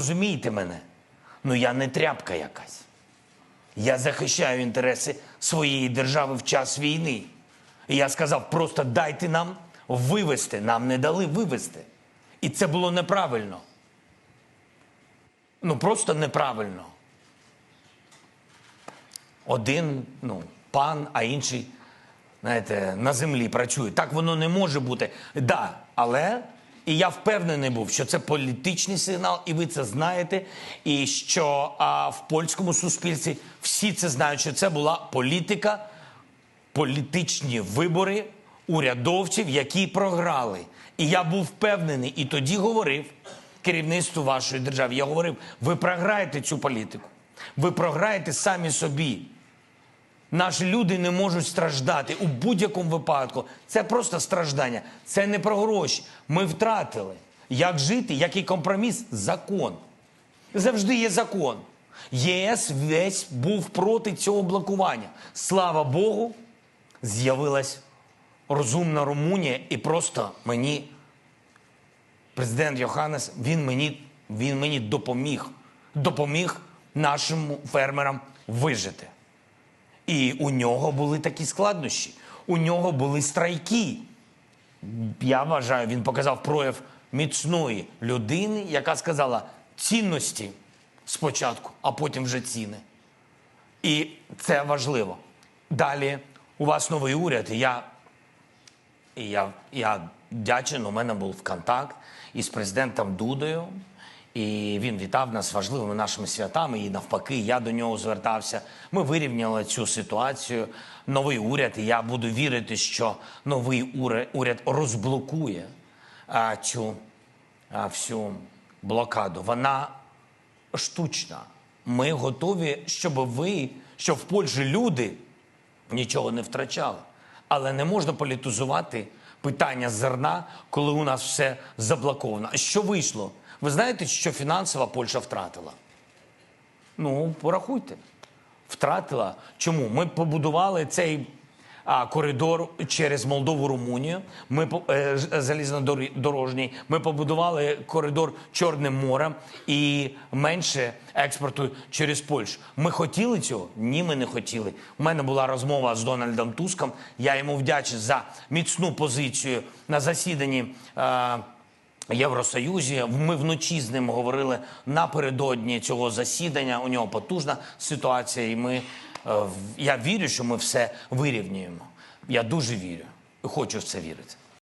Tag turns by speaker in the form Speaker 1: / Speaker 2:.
Speaker 1: Розумієте мене? Ну я не тряпка якась. Я захищаю інтереси своєї держави в час війни. І я сказав, просто дайте нам вивести. Нам не дали вивести. І це було неправильно. Ну просто неправильно. Один, ну, пан, а інший, знаєте, на землі працює. Так воно не може бути. Да, але і я впевнений був, що це політичний сигнал, і ви це знаєте. І що а, в польському суспільстві всі це знають, що це була політика, політичні вибори урядовців, які програли. І я був впевнений, і тоді говорив керівництву вашої держави. Я говорив: ви програєте цю політику, ви програєте самі собі. Наші люди не можуть страждати у будь-якому випадку. Це просто страждання. Це не про гроші. Ми втратили. Як жити, який компроміс? Закон. Завжди є закон. ЄС весь був проти цього блокування. Слава Богу, з'явилась розумна Румунія, і просто мені президент Йоханнес, він мені, він мені допоміг. Допоміг нашим фермерам вижити. І у нього були такі складнощі. У нього були страйки. Я вважаю, він показав прояв міцної людини, яка сказала цінності спочатку, а потім вже ціни. І це важливо. Далі у вас новий уряд, і я, і я, я вдячен, у мене був контакт із президентом Дудою. І він вітав нас важливими нашими святами. І навпаки, я до нього звертався. Ми вирівняли цю ситуацію. Новий уряд. І я буду вірити, що новий уряд, розблокує а, цю а, всю блокаду. Вона штучна. Ми готові, щоб ви, щоб в Польщі люди нічого не втрачали. Але не можна політизувати питання зерна, коли у нас все заблоковано. Що вийшло? Ви знаєте, що фінансова Польща втратила? Ну, порахуйте. Втратила. Чому? Ми побудували цей а, коридор через Молдову, Румунію. Ми е, залізнодорожній. Ми побудували коридор Чорним морем і менше експорту через Польщу. Ми хотіли цього? Ні, ми не хотіли. У мене була розмова з Дональдом Туском. Я йому вдячний за міцну позицію на засіданні. Е, Євросоюзі. Ми вночі з ним говорили напередодні цього засідання. У нього потужна ситуація, і ми е, я вірю, що ми все вирівнюємо. Я дуже вірю і хочу в це вірити.